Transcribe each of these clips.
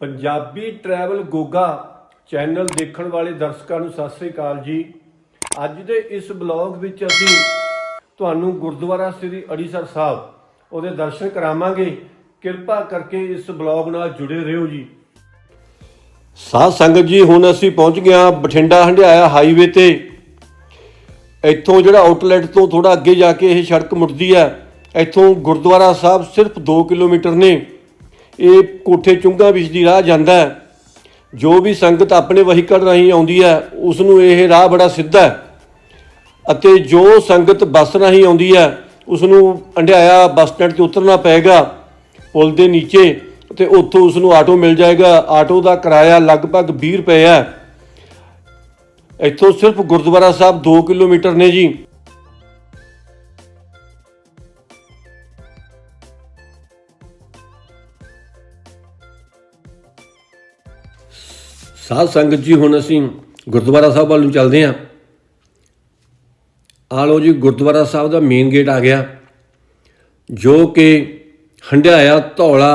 Punjabi travel Goga channel ਦੇਖਣ ਵਾਲੇ ਦਰਸ਼ਕਾਂ ਨੂੰ ਸਤਿ ਸ੍ਰੀ ਅਕਾਲ ਜੀ। ਅੱਜ ਦੇ ਇਸ ਬਲੌਗ ਵਿੱਚ ਅਸੀਂ ਤੁਹਾਨੂੰ ਗੁਰਦੁਆਰਾ ਸ੍ਰੀ ਅੜੀਸਰ ਸਾਹਿਬ ਉਹਦੇ ਦਰਸ਼ਨ ਕਰਾਵਾਂਗੇ। ਕਿਰਪਾ ਕਰਕੇ ਇਸ ਬਲੌਗ ਨਾਲ ਜੁੜੇ ਰਹੋ ਜੀ। ਸਾਧ ਸੰਗਤ ਜੀ, ਹੁਣ ਅਸੀਂ ਪਹੁੰਚ ਗਏ ਹਾਂ ਬਠਿੰਡਾ ਹੰਡਿਆਇਆ ਹਾਈਵੇ ਤੇ। ਇੱਥੋਂ ਜਿਹੜਾ ਆਊਟਲੈਟ ਤੋਂ ਥੋੜਾ ਅੱਗੇ ਜਾ ਕੇ ਇਹ ਸੜਕ ਮੁੜਦੀ ਹੈ, ਇੱਥੋਂ ਗੁਰਦੁਆਰਾ ਸਾਹਿਬ ਸਿਰਫ 2 ਕਿਲੋਮੀਟਰ ਨੇ। ਇਹ ਕੋਠੇ ਚੁੰਗਾ ਵਿੱਚ ਦੀ ਰਾਹ ਜਾਂਦਾ ਹੈ। ਜੋ ਵੀ ਸੰਗਤ ਆਪਣੇ ਵਹੀਕਲ ਰਾਹੀਂ ਆਉਂਦੀ ਹੈ ਉਸ ਨੂੰ ਇਹ ਰਾਹ ਬੜਾ ਸਿੱਧਾ ਹੈ। ਅਤੇ ਜੋ ਸੰਗਤ ਬੱਸ ਰਾਹੀਂ ਆਉਂਦੀ ਹੈ ਉਸ ਨੂੰ ਹੰਡਿਆਇਆ ਬੱਸ ਸਟੈਂਡ ਤੇ ਉਤਰਨਾ ਪਏਗਾ, ਪੁਲ ਦੇ ਨੀਚੇ, ਤੇ ਉੱਥੋਂ ਉਸ ਨੂੰ ਆਟੋ ਮਿਲ ਜਾਏਗਾ। ਆਟੋ ਦਾ ਕਿਰਾਇਆ ਲਗਭਗ 20 ਰੁਪਏ ਹੈ। ਇੱਥੋਂ ਸਿਰਫ ਗੁਰਦੁਆਰਾ ਸਾਹਿਬ 2 ਕਿਲੋਮੀਟਰ ਨੇ ਜੀ। ਸਾਧ ਸੰਗਤ ਜੀ, ਹੁਣ ਅਸੀਂ ਗੁਰਦੁਆਰਾ ਸਾਹਿਬ ਵੱਲ ਨੂੰ ਚੱਲਦੇ ਹਾਂ। ਆਲੋ ਜੀ, ਗੁਰਦੁਆਰਾ ਸਾਹਿਬ ਦਾ ਮੇਨ ਗੇਟ ਆ ਗਿਆ, ਜੋ ਕਿ ਹੰਡਿਆਇਆ ਧੌਲਾ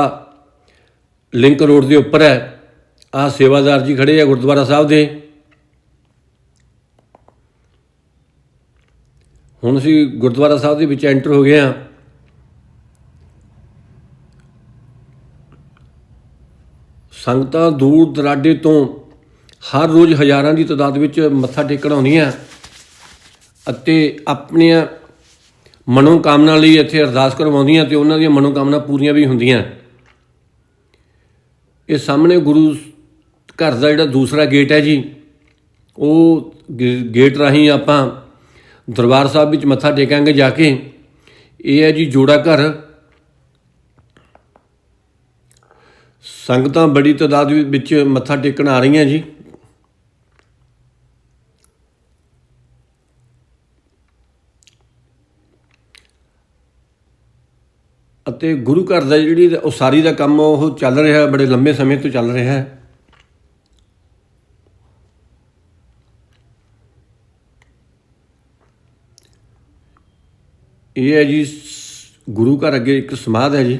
ਲਿੰਕ ਰੋਡ ਦੇ ਉੱਪਰ ਹੈ। ਆ ਸੇਵਾਦਾਰ ਜੀ ਖੜੇ ਆ ਗੁਰਦੁਆਰਾ ਸਾਹਿਬ ਦੇ। ਹੁਣ ਅਸੀਂ ਗੁਰਦੁਆਰਾ ਸਾਹਿਬ ਦੇ ਵਿੱਚ ਐਂਟਰ ਹੋ ਗਏ ਹਾਂ। ਸੰਗਤਾਂ ਦੂਰ ਦਰਾਡੇ ਤੋਂ ਹਰ ਰੋਜ਼ ਹਜ਼ਾਰਾਂ ਦੀ ਤਾਦਾਦ ਵਿੱਚ ਮੱਥਾ ਟੇਕਣ ਆਉਂਦੀਆਂ ਅਤੇ ਆਪਣੀਆਂ ਮਨੋਕਾਮਨਾ ਲਈ ਇੱਥੇ ਅਰਦਾਸ ਕਰਵਾਉਂਦੀਆਂ ਤੇ ਉਹਨਾਂ ਦੀਆਂ ਮਨੋਕਾਮਨਾ ਪੂਰੀਆਂ ਵੀ ਹੁੰਦੀਆਂ। ਇਹ ਸਾਹਮਣੇ ਗੁਰੂ ਘਰ ਦਾ ਜਿਹੜਾ ਦੂਸਰਾ ਗੇਟ ਹੈ ਜੀ, ਉਹ ਗੇ- ਗੇਟ ਰਾਹੀਂ ਆਪਾਂ ਦਰਬਾਰ ਸਾਹਿਬ ਵਿੱਚ ਮੱਥਾ ਟੇਕਾਂਗੇ ਜਾ ਕੇ। ਇਹ ਹੈ ਜੀ ਜੋੜਾ ਘਰ। ਸੰਗਤਾਂ ਬੜੀ ਤਾਦਾਦ ਵਿੱਚ ਮੱਥਾ ਟੇਕਣ ਆ ਰਹੀਆਂ ਜੀ। ਅਤੇ ਗੁਰੂ ਘਰ ਦਾ ਜਿਹੜੀ ਉਸਾਰੀ ਦਾ ਕੰਮ ਉਹ ਚੱਲ ਰਿਹਾ, ਬੜੇ ਲੰਬੇ ਸਮੇਂ ਤੋਂ ਚੱਲ ਰਿਹਾ ਹੈ। ਇਹ ਹੈ ਜੀ, ਗੁਰੂ ਘਰ ਅੱਗੇ ਇੱਕ ਸਮਾਧ ਹੈ ਜੀ।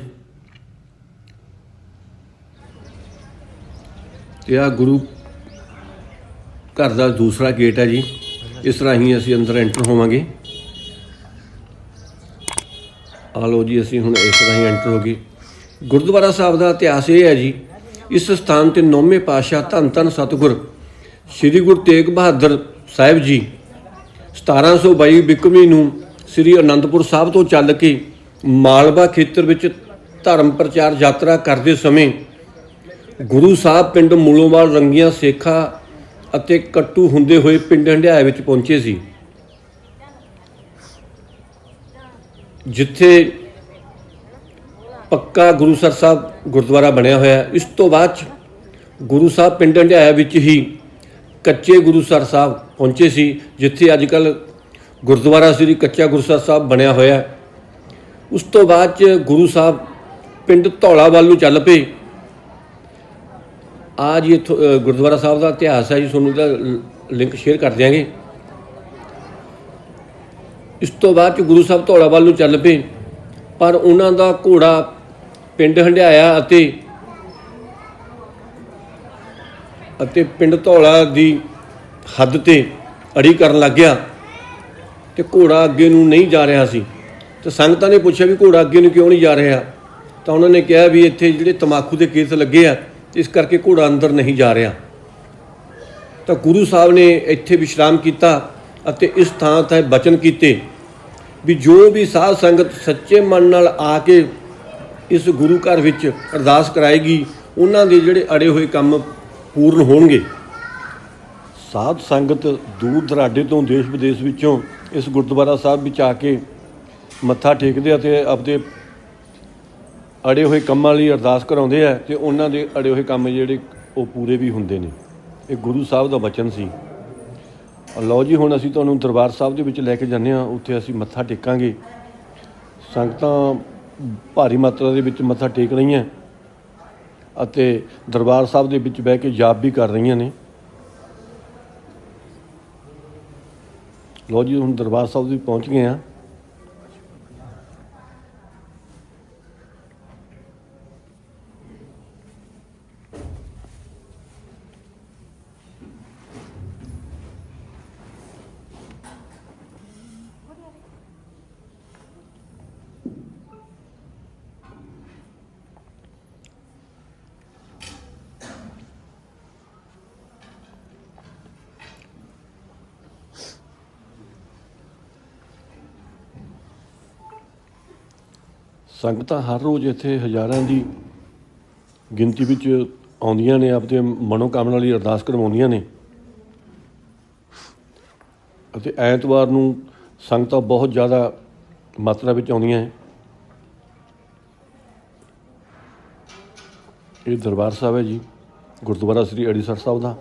ਤੇ ਆ ਗੁਰੂ ਘਰ ਦਾ ਦੂਸਰਾ ਗੇਟ ਹੈ ਜੀ। ਇਸ ਰਾਹੀਂ ਅਸੀਂ ਅੰਦਰ ਐਂਟਰ ਹੋਵਾਂਗੇ। ਆ ਲਓ ਜੀ, ਅਸੀਂ ਹੁਣ ਇਸ ਰਾਹੀਂ ਐਂਟਰ ਹੋ ਗਏ। ਗੁਰਦੁਆਰਾ ਸਾਹਿਬ ਦਾ ਇਤਿਹਾਸ ਇਹ ਹੈ ਜੀ, ਇਸ ਸਥਾਨ ਤੇ ਨੌਵੇਂ ਪਾਤਸ਼ਾਹ ਧੰਨ ਧੰਨ ਸਤਿਗੁਰ ਸ੍ਰੀ ਗੁਰੂ ਤੇਗ ਬਹਾਦਰ ਸਾਹਿਬ ਜੀ 1722 ਬਿਕਮੀ ਨੂੰ ਸ੍ਰੀ ਅਨੰਦਪੁਰ ਸਾਹਿਬ ਤੋਂ ਚੱਲ ਕੇ ਮਾਲਵਾ ਖੇਤਰ ਵਿੱਚ ਧਰਮ ਪ੍ਰਚਾਰ ਯਾਤਰਾ ਕਰਦੇ ਸਮੇਂ ਗੁਰੂ ਸਾਹਿਬ ਪਿੰਡ ਮੂਲੋਵਾਲ ਰੰਗੀਆਂ ਸੇਖਾ ਅਤੇ ਕੱਟੂ ਹੁੰਦੇ ਹੋਏ ਪਿੰਡ ਹੰਡਿਆਏ ਵਿੱਚ ਪਹੁੰਚੇ ਸੀ। ਜਿੱਥੇ ਪੱਕਾ ਗੁਰੂਸਰ ਸਾਹਿਬ ਗੁਰਦੁਆਰਾ ਬਣਿਆ ਹੋਇਆ ਇਸ ਤੋਂ ਬਾਅਦ 'ਚ ਗੁਰੂ ਸਾਹਿਬ ਪਿੰਡ ਹੰਡਿਆਇਆ ਵਿੱਚ ਹੀ ਕੱਚੇ ਗੁਰੂਸਰ ਸਾਹਿਬ ਪਹੁੰਚੇ ਸੀ, ਜਿੱਥੇ ਅੱਜ ਕੱਲ ਗੁਰਦੁਆਰਾ ਸ੍ਰੀ ਕੱਚਾ ਗੁਰੂਸਰ ਸਾਹਿਬ ਬਣਿਆ ਹੋਇਆ ਉਸ ਤੋਂ ਬਾਅਦ 'ਚ ਗੁਰੂ ਸਾਹਿਬ ਪਿੰਡ ਧੌਲਾ ਵੱਲ ਨੂੰ ਚੱਲ ਪਏ। ਆ ਜੀ ਇੱਥੋਂ ਗੁਰਦੁਆਰਾ ਸਾਹਿਬ ਦਾ ਇਤਿਹਾਸ ਹੈ ਜੀ, ਤੁਹਾਨੂੰ ਇਹਦਾ ਲਿੰਕ ਸ਼ੇਅਰ ਕਰ ਦਿਆਂਗੇ। ਇਸ ਤੋਂ ਬਾਅਦ ਚ ਗੁਰੂ ਸਾਹਿਬ ਧੌਲਾ ਵੱਲ ਨੂੰ ਚੱਲ ਪਏ। ਪਰ ਉਹਨਾਂ ਦਾ ਘੋੜਾ ਪਿੰਡ ਹੰਡਿਆਇਆ ਅਤੇ ਅਤੇ ਪਿੰਡ ਧੌਲਾ ਦੀ ਹੱਦ ਤੇ ਅੜੀ ਕਰਨ ਲੱਗ ਗਿਆ ਤੇ ਘੋੜਾ ਅੱਗੇ ਨੂੰ ਨਹੀਂ ਜਾ ਰਿਹਾ ਸੀ। ਤੇ ਸੰਗਤਾਂ ਨੇ ਪੁੱਛਿਆ ਵੀ ਘੋੜਾ ਅੱਗੇ ਨੂੰ ਕਿਉਂ ਨਹੀਂ ਜਾ ਰਿਹਾ? ਤਾਂ ਉਹਨਾਂ ਨੇ ਕਿਹਾ ਵੀ ਇੱਥੇ ਜਿਹੜੇ ਤਮਾਕੂ ਦੇ ਕੇਸ ਲੱਗੇ ਆ, ਇਸ ਕਰਕੇ ਘੋੜਾ ਅੰਦਰ ਨਹੀਂ ਜਾ ਰਿਹਾ। ਤਾਂ ਗੁਰੂ ਸਾਹਿਬ ਨੇ ਇੱਥੇ ਵਿਸ਼ਰਾਮ ਕੀਤਾ ਅਤੇ ਇਸ ਥਾਂ ਤੇ ਬਚਨ ਕੀਤੇ ਵੀ ਜੋ ਵੀ ਸਾਧ ਸੰਗਤ ਸੱਚੇ ਮਨ ਨਾਲ ਆ ਕੇ ਇਸ ਗੁਰੂ ਘਰ ਵਿੱਚ ਅਰਦਾਸ ਕਰਾਏਗੀ, ਉਹਨਾਂ ਦੇ ਜਿਹੜੇ ਅੜੇ ਹੋਏ ਕੰਮ ਪੂਰਨ ਹੋਣਗੇ। ਸਾਧ ਸੰਗਤ ਦੂਰ ਦਰਾਡੇ ਤੋਂ ਦੇਸ਼ ਵਿਦੇਸ਼ ਵਿੱਚੋਂ ਇਸ ਗੁਰਦੁਆਰਾ ਸਾਹਿਬ ਵਿੱਚ ਆ ਕੇ ਮੱਥਾ ਟੇਕਦੇ ਅਤੇ ਆਪਦੇ ਅੜੇ ਹੋਏ ਕੰਮਾਂ ਲਈ ਅਰਦਾਸ ਕਰਾਉਂਦੇ ਆ ਤੇ ਉਹਨਾਂ ਦੇ ਅੜੇ ਹੋਏ ਕੰਮ ਜਿਹੜੇ ਉਹ ਪੂਰੇ ਵੀ ਹੁੰਦੇ ਨੇ। ਇਹ ਗੁਰੂ ਸਾਹਿਬ ਦਾ ਬਚਨ ਸੀ। ਲਓ ਜੀ, ਹੁਣ ਅਸੀਂ ਤੁਹਾਨੂੰ ਦਰਬਾਰ ਸਾਹਿਬ ਦੇ ਵਿੱਚ ਲੈ ਕੇ ਜਾਂਦੇ ਹਾਂ। ਉੱਥੇ ਅਸੀਂ ਮੱਥਾ ਟੇਕਾਂਗੇ। ਸੰਗਤਾਂ ਭਾਰੀ ਮਾਤਰਾ ਦੇ ਵਿੱਚ ਮੱਥਾ ਟੇਕ ਰਹੀਆਂ। ਅਤੇ ਦਰਬਾਰ ਸਾਹਿਬ ਦੇ ਵਿੱਚ ਬਹਿ ਕੇ ਜਾਪ ਵੀ ਕਰ ਰਹੀਆਂ ਨੇ। ਲਓ ਜੀ, ਹੁਣ ਦਰਬਾਰ ਸਾਹਿਬ ਵੀ ਪਹੁੰਚ ਗਏ ਆ ਸੰਗਤਾਂ ਹਰ ਰੋਜ਼ ਇੱਥੇ ਹਜ਼ਾਰਾਂ ਦੀ ਗਿਣਤੀ ਵਿੱਚ ਆਉਂਦੀਆਂ ਨੇ, ਆਪਦੇ ਮਨੋਕਾਮਨਾ ਲਈ ਅਰਦਾਸ ਕਰਵਾਉਂਦੀਆਂ ਨੇ। ਅਤੇ ਐਤਵਾਰ ਨੂੰ ਸੰਗਤਾਂ ਬਹੁਤ ਜ਼ਿਆਦਾ ਮਾਤਰਾ ਵਿੱਚ ਆਉਂਦੀਆਂ ਹੈ ਇਹ ਦਰਬਾਰ ਸਾਹਿਬ ਹੈ ਜੀ, ਗੁਰਦੁਆਰਾ ਸ੍ਰੀ ਅੜੀਸਰ ਸਾਹਿਬ ਦਾ।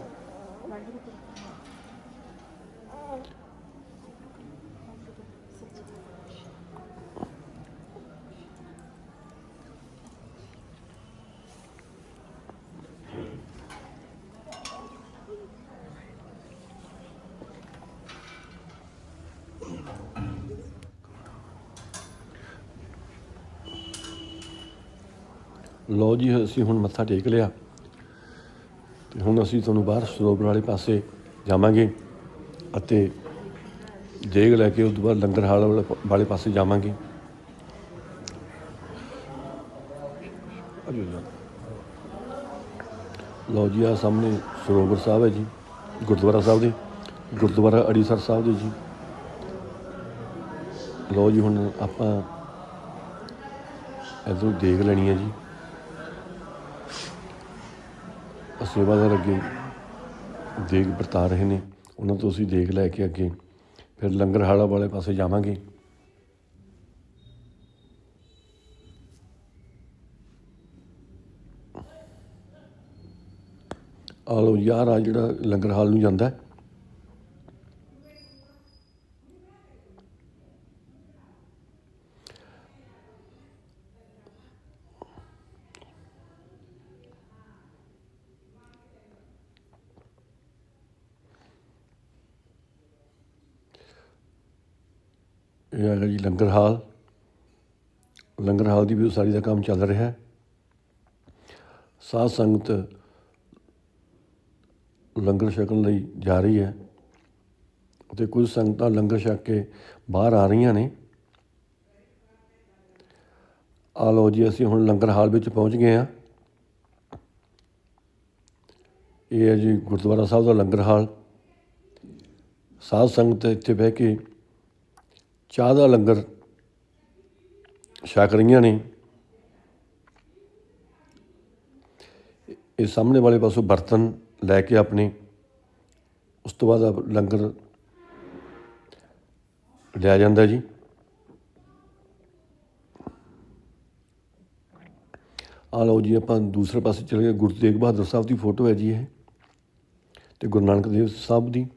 ਲੋ ਜੀ, ਅਸੀਂ ਹੁਣ ਮੱਥਾ ਟੇਕ ਲਿਆ। ਤੇ ਹੁਣ ਅਸੀਂ ਤੁਹਾਨੂੰ ਬਾਹਰ ਸਰੋਵਰ ਵਾਲੇ ਪਾਸੇ ਜਾਵਾਂਗੇ ਅਤੇ ਦੇਗ ਲੈ ਕੇ ਉਸ ਤੋਂ ਬਾਅਦ ਲੰਗਰ ਹਾਲ ਵਾਲੇ ਵਾਲੇ ਪਾਸੇ ਜਾਵਾਂਗੇ। ਲਓ ਜੀ ਆ ਸਾਹਮਣੇ ਸਰੋਵਰ ਸਾਹਿਬ ਹੈ ਜੀ, ਗੁਰਦੁਆਰਾ ਸਾਹਿਬ ਦੇ, ਗੁਰਦੁਆਰਾ ਅੜੀਸਰ ਸਾਹਿਬ ਦੇ ਜੀ। ਲਓ ਜੀ, ਹੁਣ ਆਪਾਂ ਇੱਧਰੋਂ ਦੇਖ ਲੈਣੀ ਹੈ ਜੀ। ਸੇਵਾਦਾਰ ਅੱਗੇ ਦੇਖ ਵਰਤਾ ਰਹੇ ਨੇ, ਉਹਨਾਂ ਤੋਂ ਅਸੀਂ ਦੇਖ ਲੈ ਕੇ ਅੱਗੇ ਫਿਰ ਲੰਗਰ ਹਾਲਾ ਵਾਲੇ ਪਾਸੇ ਜਾਵਾਂਗੇ। ਆ ਯਾਰ ਆ ਜਿਹੜਾ ਲੰਗਰ ਹਾਲ ਨੂੰ ਜਾਂਦਾ ਹੈ। ਇਹ ਹੈਗਾ ਜੀ ਲੰਗਰ ਹਾਲ। ਲੰਗਰ ਹਾਲ ਦੀ ਵੀ ਉਸਾਰੀ ਦਾ ਕੰਮ ਚੱਲ ਰਿਹਾ ਹੈ। ਸਾਧ ਸੰਗਤ ਲੰਗਰ ਛਕਣ ਲਈ ਜਾ ਰਹੀ ਹੈ ਤੇ ਕੁਝ ਸੰਗਤਾਂ ਲੰਗਰ ਛਕ ਕੇ ਬਾਹਰ ਆ ਰਹੀਆਂ ਨੇ। ਆ ਲਓ ਜੀ, ਅਸੀਂ ਹੁਣ ਲੰਗਰ ਹਾਲ ਵਿੱਚ ਪਹੁੰਚ ਗਏ ਹਾਂ। ਇਹ ਹੈ ਜੀ ਗੁਰਦੁਆਰਾ ਸਾਹਿਬ ਦਾ ਲੰਗਰ ਹਾਲ। ਸਾਧ ਸੰਗਤ ਇੱਥੇ ਬਹਿ ਕੇ ਚਾਹ ਦਾ ਲੰਗਰ ਛਕ ਰਹੀਆਂ ਨੇ। ਇਹ ਸਾਹਮਣੇ ਵਾਲੇ ਪਾਸੋਂ ਬਰਤਨ ਲੈ ਕੇ ਆਪਣੇ, ਉਸ ਤੋਂ ਬਾਅਦ ਆਪ- ਲੰਗਰ ਲਿਆ ਜਾਂਦਾ ਜੀ। ਆ ਲਓ ਜੀ, ਆਪਾਂ ਦੂਸਰੇ ਪਾਸੇ ਚਲੇ ਗਏ। ਗੁਰੂ ਤੇਗ ਬਹਾਦਰ ਸਾਹਿਬ ਦੀ ਫੋਟੋ ਹੈ ਜੀ ਇਹ ਤੇ ਗੁਰੂ ਨਾਨਕ ਦੇਵ ਸਾਹਿਬ ਦੀ।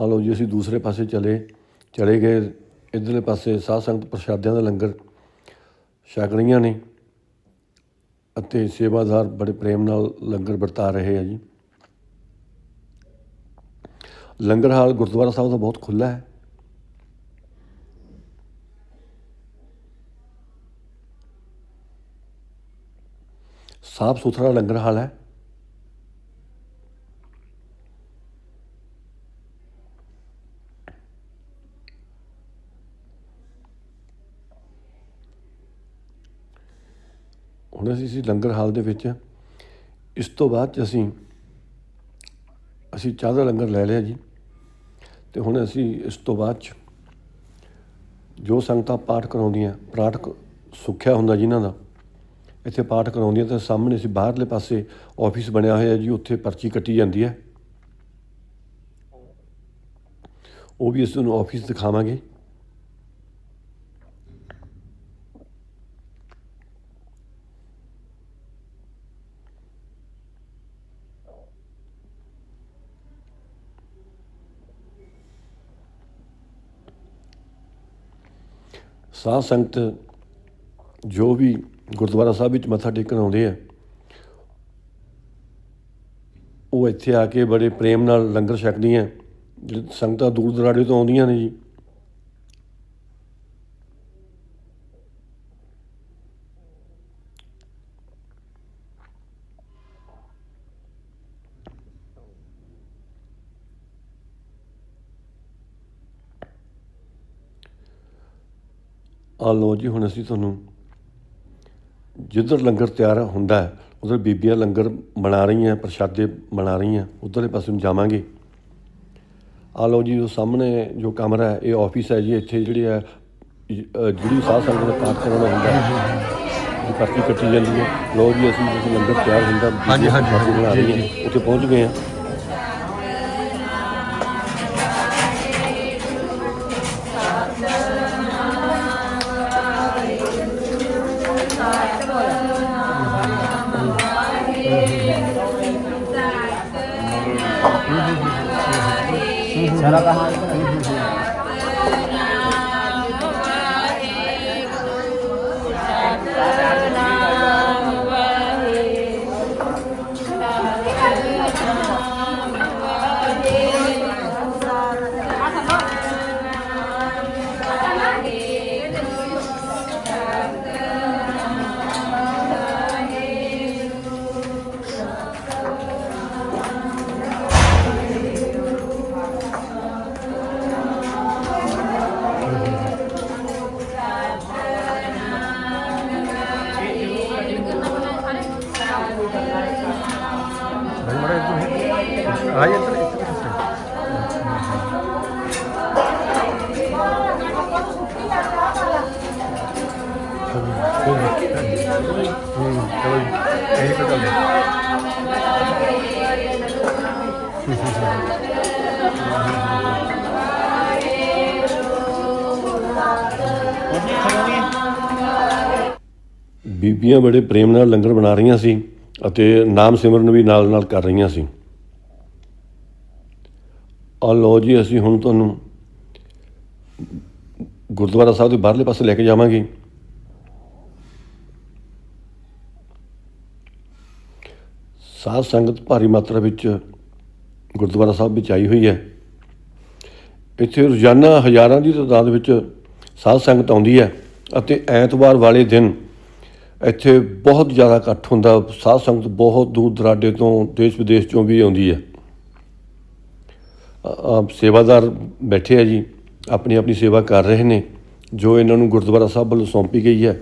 ਆ ਲਓ ਜੀ, ਅਸੀਂ ਦੂਸਰੇ ਪਾਸੇ ਚਲੇ ਚਲੇ ਗਏ। ਇਧਰਲੇ ਪਾਸੇ ਸਾਧ ਸੰਗਤ ਪ੍ਰਸ਼ਾਦਿਆਂ ਦਾ ਲੰਗਰ ਛਕ ਰਹੀਆਂ ਨੇ ਅਤੇ ਸੇਵਾਦਾਰ ਬੜੇ ਪ੍ਰੇਮ ਨਾਲ ਲੰਗਰ ਵਰਤਾ ਰਹੇ ਆ ਜੀ। ਲੰਗਰ ਹਾਲ ਗੁਰਦੁਆਰਾ ਸਾਹਿਬ ਦਾ ਬਹੁਤ ਖੁੱਲ੍ਹਾ ਹੈ। ਸਾਫ਼ ਸੁਥਰਾ ਲੰਗਰ ਹਾਲ ਹੈ। ਹੁਣ ਅਸੀਂ ਸੀ ਲੰਗਰ ਹਾਲ ਦੇ ਵਿੱਚ ਇਸ ਤੋਂ ਬਾਅਦ 'ਚ ਅਸੀਂ ਅਸੀਂ ਚਾਹ ਦਾ ਲੰਗਰ ਲੈ ਲਿਆ ਜੀ। ਤੇ ਹੁਣ ਅਸੀਂ ਇਸ ਤੋਂ ਬਾਅਦ 'ਚ ਜੋ ਸੰਗਤਾਂ ਪਾਠ ਕਰਾਉਂਦੀਆਂ, ਪਾਠ ਕ- ਸੁੱਖਿਆ ਹੁੰਦਾ ਜਿਨ੍ਹਾਂ ਦਾ, ਇੱਥੇ ਪਾਠ ਕਰਾਉਂਦੀਆਂ ਤਾਂ ਸਾਹਮਣੇ ਅਸੀਂ ਬਾਹਰਲੇ ਪਾਸੇ ਆਫਿਸ ਬਣਿਆ ਹੋਇਆ ਜੀ, ਉੱਥੇ ਪਰਚੀ ਕੱਟੀ ਜਾਂਦੀ ਹੈ। ਉਹ ਵੀ ਅਸੀਂ ਤੁਹਾਨੂੰ ਆਫਿਸ ਦਿਖਾਵਾਂਗੇ। ਸਾਧ ਸੰਗਤ ਜੋ ਵੀ ਗੁਰਦੁਆਰਾ ਸਾਹਿਬ ਵਿੱਚ ਮੱਥਾ ਟੇਕਣ ਆਉਂਦੇ ਆ, ਉਹ ਇੱਥੇ ਆ ਕੇ ਬੜੇ ਪ੍ਰੇਮ ਨਾਲ ਲੰਗਰ ਛਕਦੀਆਂ, ਜਿਹੜੇ ਸੰਗਤਾਂ ਦੂਰ ਦਰਾਡੇ ਤੋਂ ਆਉਂਦੀਆਂ ਨੇ ਜੀ। ਆ ਲਓ ਜੀ ਹੁਣ ਅਸੀਂ ਤੁਹਾਨੂੰ ਜਿੱਧਰ ਲੰਗਰ ਤਿਆਰ ਹੁੰਦਾ ਹੈ ਉਧਰ ਬੀਬੀਆਂ ਲੰਗਰ ਬਣਾ ਰਹੀਆਂ ਪ੍ਰਸ਼ਾਦੇ ਬਣਾ ਰਹੀਆਂ ਉਧਰਲੇ ਪਾਸੇ ਨੂੰ ਜਾਵਾਂਗੇ। ਆ ਲਓ ਜੀ ਉਹ ਸਾਹਮਣੇ ਜੋ ਕਮਰਾ ਹੈ ਇਹ ਆਫਿਸ ਹੈ ਜੀ ਇੱਥੇ ਜਿਹੜੀ ਹੈ ਜਿਹੜੀ ਸਾਧ ਸੰਗਤ ਦਾ ਪਾਠ ਕਰਨਾ ਹੁੰਦਾ ਹੈ ਦੀ ਪਰਚੀ ਕੱਟੀ ਜਾਂਦੀ ਹੈ। ਲੋ ਜੀ ਅਸੀਂ ਜਿਸ ਲੰਗਰ ਤਿਆਰ ਹੁੰਦਾ ਹਾਂਜੀ, ਹਾਂਜੀ, ਬਣਾ ਜੀ, ਉੱਥੇ ਪਹੁੰਚ ਗਏ ਹਾਂ। ਸਾਰਾ ਕਹਾ ਬੀਬੀਆਂ ਬੜੇ ਪ੍ਰੇਮ ਨਾਲ ਲੰਗਰ ਬਣਾ ਰਹੀਆਂ ਸੀ ਅਤੇ ਨਾਮ ਸਿਮਰਨ ਵੀ ਨਾਲ ਨਾਲ ਕਰ ਰਹੀਆਂ ਸੀ। ਆ ਲੋ ਜੀ, ਅਸੀਂ ਹੁਣ ਤੁਹਾਨੂੰ ਗੁਰਦੁਆਰਾ ਸਾਹਿਬ ਦੇ ਬਾਹਰਲੇ ਪਾਸੇ ਲੈ ਕੇ ਜਾਵਾਂਗੇ। ਸਾਧ ਸੰਗਤ ਭਾਰੀ ਮਾਤਰਾ ਵਿੱਚ ਗੁਰਦੁਆਰਾ ਸਾਹਿਬ ਵਿੱਚ ਆਈ ਹੋਈ ਹੈ। ਇੱਥੇ ਰੋਜ਼ਾਨਾ ਹਜ਼ਾਰਾਂ ਦੀ ਤਾਦਾਦ ਵਿੱਚ ਸਾਧ ਸੰਗਤ ਆਉਂਦੀ ਹੈ ਅਤੇ ਐਤਵਾਰ ਵਾਲੇ ਦਿਨ ਇੱਥੇ ਬਹੁਤ ਜ਼ਿਆਦਾ ਇਕੱਠ ਹੁੰਦਾ, ਸਾਧ ਸੰਗਤ ਬਹੁਤ ਦੂਰ ਦਰਾਡੇ ਤੋਂ ਦੇਸ਼ ਵਿਦੇਸ਼ ਚੋਂ ਵੀ ਆਉਂਦੀ ਹੈ। ਅ- ਸੇਵਾਦਾਰ ਬੈਠੇ ਆ ਜੀ ਆਪਣੀ ਆਪਣੀ ਸੇਵਾ ਕਰ ਰਹੇ ਨੇ, ਜੋ ਇਹਨਾਂ ਨੂੰ ਗੁਰਦੁਆਰਾ ਸਾਹਿਬ ਵੱਲੋਂ ਸੌਂਪੀ ਗਈ ਹੈ।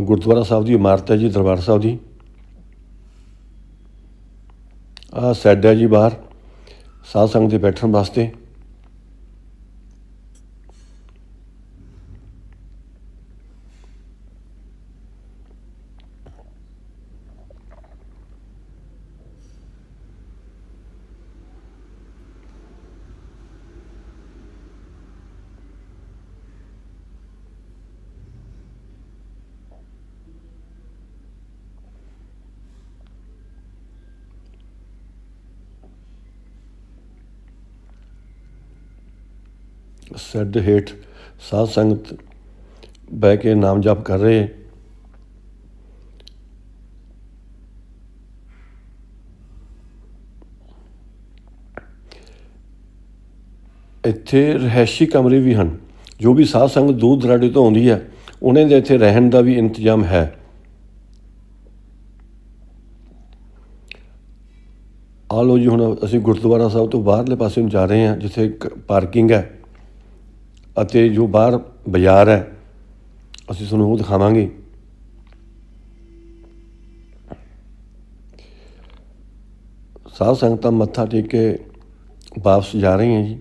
ਗੁਰਦੁਆਰਾ ਸਾਹਿਬ ਦੀ ਇਮਾਰਤ ਹੈ ਜੀ, ਦਰਬਾਰ ਸਾਹਿਬ ਦੀ। ਆਹ ਸੈੱਡ ਹੈ ਜੀ ਬਾਹਰ, ਸਾਧ ਸੰਗਤ ਦੇ ਬੈਠਣ ਵਾਸਤੇ। ਸਿਰ ਦੇ ਹੇਠ ਸਾਧ ਸੰਗਤ ਬਹਿ ਕੇ ਨਾਮ ਜਪ ਕਰ ਰਹੇ। ਇੱਥੇ ਰਹਿਸ਼ੀ ਕਮਰੇ ਵੀ ਹਨ, ਜੋ ਵੀ ਸਾਧ ਸੰਗਤ ਦੂਰ ਦਰਾਡੇ ਤੋਂ ਆਉਂਦੀ ਹੈ, ਉਹਨਾਂ ਦੇ ਇੱਥੇ ਰਹਿਣ ਦਾ ਵੀ ਇੰਤਜ਼ਾਮ ਹੈ। ਆ ਜੀ, ਹੁਣ ਅਸੀਂ ਗੁਰਦੁਆਰਾ ਸਾਹਿਬ ਤੋਂ ਬਾਹਰਲੇ ਪਾਸੇ ਨੂੰ ਜਾ ਰਹੇ ਹਾਂ, ਜਿੱਥੇ ਇੱਕ ਪਾਰਕਿੰਗ ਹੈ। ਅਤੇ ਜੋ ਬਾਹਰ ਬਾਜ਼ਾਰ ਹੈ, ਅਸੀਂ ਤੁਹਾਨੂੰ ਉਹ ਦਿਖਾਵਾਂਗੇ। ਸਾਧ ਸੰਗਤਾਂ ਮੱਥਾ ਟੇਕ ਕੇ ਵਾਪਸ ਜਾ ਰਹੀਆਂ ਜੀ।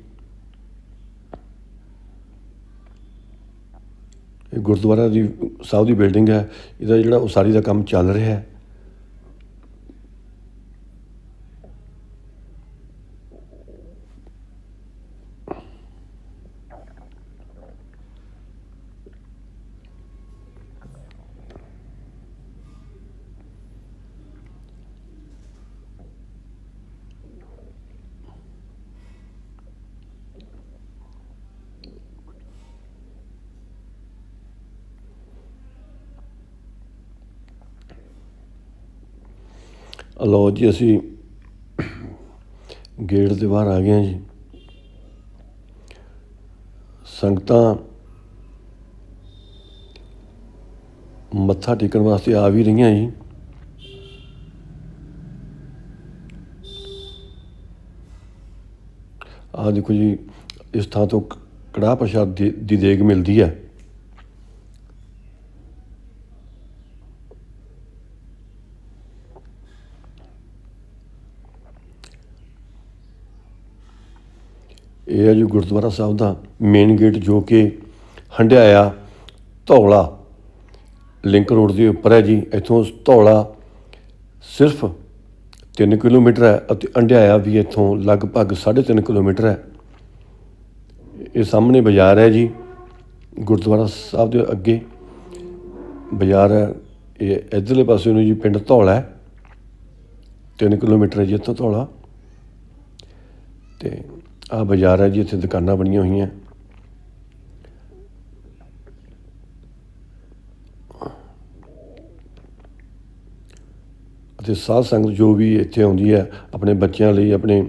ਇਹ ਗੁਰਦੁਆਰਾ ਦੀ, ਸਾਹਿਬ ਦੀ ਬਿਲਡਿੰਗ ਹੈ, ਇਹਦਾ ਜਿਹੜਾ ਉਸਾਰੀ ਦਾ ਕੰਮ ਚੱਲ ਰਿਹਾ ਹੈ। ਲਓ ਜੀ, ਅਸੀਂ ਗੇਟ ਦੇ ਬਾਹਰ ਆ ਗਏ ਹਾਂ ਜੀ। ਸੰਗਤਾਂ ਮੱਥਾ ਟੇਕਣ ਵਾਸਤੇ ਆ ਵੀ ਰਹੀਆਂ ਜੀ। ਆ ਦੇਖੋ ਜੀ, ਇਸ ਥਾਂ ਤੋਂ ਕ- ਕੜਾਹ ਪ੍ਰਸ਼ਾਦ ਦੀ ਦੀ ਦੇਗ ਮਿਲਦੀ ਹੈ। ਇਹ ਹੈ ਜੀ ਗੁਰਦੁਆਰਾ ਸਾਹਿਬ ਦਾ ਮੇਨ ਗੇਟ ਜੋ ਕਿ ਹੰਡਿਆਇਆ ਧੌਲਾ ਲਿੰਕ ਰੋਡ ਦੇ ਉੱਪਰ ਹੈ ਜੀ। ਇੱਥੋਂ ਧੌਲਾ ਸਿਰਫ 3 ਕਿਲੋਮੀਟਰ ਹੈ ਅਤੇ ਹੰਡਿਆਇਆ ਵੀ ਇੱਥੋਂ ਲਗਭਗ 3.5 ਕਿਲੋਮੀਟਰ ਹੈ। ਇਹ ਸਾਹਮਣੇ ਬਾਜ਼ਾਰ ਹੈ ਜੀ। ਗੁਰਦੁਆਰਾ ਸਾਹਿਬ ਦੇ ਅੱਗੇ ਬਾਜ਼ਾਰ ਹੈ। ਇਹ ਇਧਰਲੇ ਪਾਸੇ ਨੂੰ ਜੀ ਪਿੰਡ ਧੌਲਾ ਹੈ। 3 ਕਿਲੋਮੀਟਰ ਹੈ ਜੀ ਇੱਥੋਂ ਧੌਲਾ। ਤੇ ਆ ਬਾਜ਼ਾਰ ਹੈ ਜੀ, ਇੱਥੇ ਦੁਕਾਨਾਂ ਬਣੀਆਂ ਹੋਈਆਂ। ਅਤੇ ਸਾਧ ਸੰਗਤ ਜੋ ਵੀ ਇੱਥੇ ਆਉਂਦੀ ਹੈ, ਆਪਣੇ ਬੱਚਿਆਂ ਲਈ, ਆਪਣੇ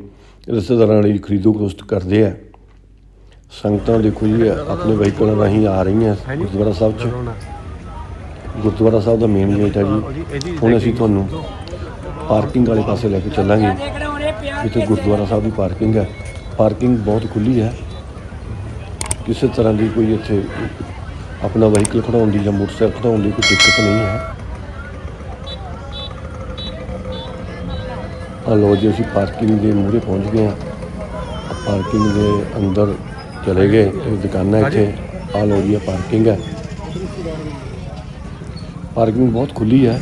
ਰਿਸ਼ਤੇਦਾਰਾਂ ਲਈ ਖਰੀਦੋ ਫਰੋਖਤ ਕਰਦੇ ਆ ਸੰਗਤਾਂ ਦੇਖੋ ਜੀ, ਆਪਣੇ ਵਹੀਕਲਾਂ ਰਾਹੀਂ ਆ ਰਹੀਆਂ ਗੁਰਦੁਆਰਾ ਸਾਹਿਬ 'ਚ। ਗੁਰਦੁਆਰਾ ਸਾਹਿਬ ਦਾ ਮੇਨ ਗੇਟ ਹੈ ਜੀ। ਹੁਣ ਅਸੀਂ ਤੁਹਾਨੂੰ ਪਾਰਕਿੰਗ ਵਾਲੇ ਪਾਸੇ ਲੈ ਕੇ ਚੱਲਾਂਗੇ ਇੱਥੇ ਗੁਰਦੁਆਰਾ ਸਾਹਿਬ ਦੀ ਪਾਰਕਿੰਗ ਹੈ। ਪਾਰਕਿੰਗ ਬਹੁਤ ਖੁੱਲੀ ਹੈ ਕਿਸੇ ਤਰ੍ਹਾਂ ਦੀ ਕੋਈ ਇੱਥੇ ਆਪਣਾ ਵਹੀਕਲ ਖੜਾਉਣ ਦੀ ਜਾਂ ਮੋਟਰਸਾਈਕਲ ਖੜਾਉਣ ਦੀ ਕੋਈ ਦਿੱਕਤ ਨਹੀਂ ਹੈ ਆ ਲੋ ਜੀ ਅਸੀਂ ਪਾਰਕਿੰਗ ਦੇ ਮੂਹਰੇ ਪਹੁੰਚ ਗਏ ਹਾਂ ਪਾਰਕਿੰਗ ਦੇ ਅੰਦਰ ਚਲੇ ਗਏ ਇਹ ਦੁਕਾਨਾਂ ਇੱਥੇ ਆ ਲੋ ਜੀ ਇਹ ਪਾਰਕਿੰਗ ਹੈ ਪਾਰਕਿੰਗ ਬਹੁਤ ਖੁੱਲੀ ਹੈ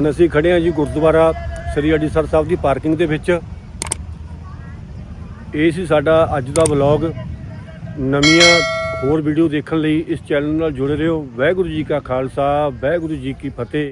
ਹੁਣ ਅਸੀਂ ਖੜੇ ਹਾਂ ਜੀ ਗੁਰਦੁਆਰਾ ਸ੍ਰੀ ਅੜੀਸਰ ਸਾਹਿਬ ਦੀ ਪਾਰਕਿੰਗ ਦੇ ਵਿੱਚ। ਇਹ ਸੀ ਸਾਡਾ ਅੱਜ ਦਾ ਵਲੌਗ। ਨਵੀਆਂ ਹੋਰ ਵੀਡੀਓ ਦੇਖਣ ਲਈ ਇਸ ਚੈਨਲ ਨਾਲ ਜੁੜੇ ਰਹੋ। ਵਾਹਿਗੁਰੂ ਜੀ ਕਾ ਖਾਲਸਾ, ਵਾਹਿਗੁਰੂ ਜੀ ਕੀ ਫਤਿਹ।